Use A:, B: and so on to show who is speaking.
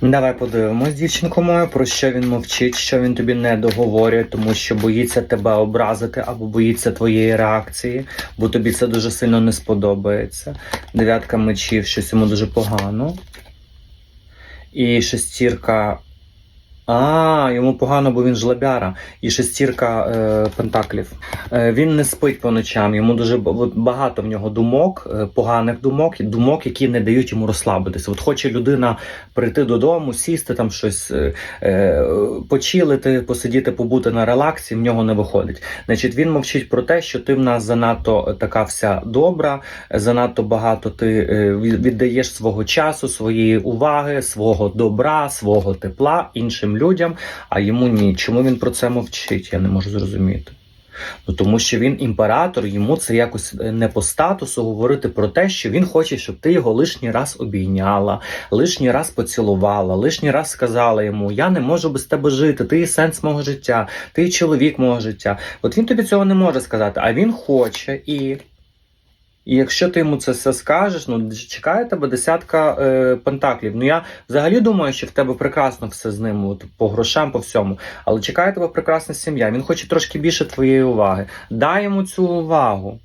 A: Давай подивимось, дівчинко моя, про що він мовчить, що він тобі не договорює, тому що боїться тебе образити або боїться твоєї реакції, бо тобі це дуже сильно не сподобається. Дев'ятка мечів, щось йому дуже погано. І шестірка. А, йому погано, бо він жлобяра. І шестірка е, пентаклів. Е, він не спить по ночам. Йому дуже багато в нього думок, е, поганих думок, думок, які не дають йому розслабитися. От хоче людина прийти додому, сісти там щось, е, е, почилити, посидіти, побути на релаксі, в нього не виходить. Значить, він мовчить про те, що ти в нас занадто така вся добра, занадто багато ти е, віддаєш свого часу, своєї уваги, свого добра, свого тепла іншим людям, а йому ні. Чому він про це мовчить? Я не можу зрозуміти. Ну тому що він імператор, йому це якось е, не по статусу говорити про те, що він хоче, щоб ти його лишній раз обійняла, лишній раз поцілувала, лишній раз сказала йому: Я не можу без тебе жити, ти є сенс мого життя, ти є чоловік мого життя. От він тобі цього не може сказати, а він хоче і. І якщо ти йому це все скажеш, ну чекає тебе десятка е, пентаклів. Ну я взагалі думаю, що в тебе прекрасно все з ним, от, по грошам, по всьому. Але чекає тебе прекрасна сім'я. Він хоче трошки більше твоєї уваги. Дай йому цю увагу.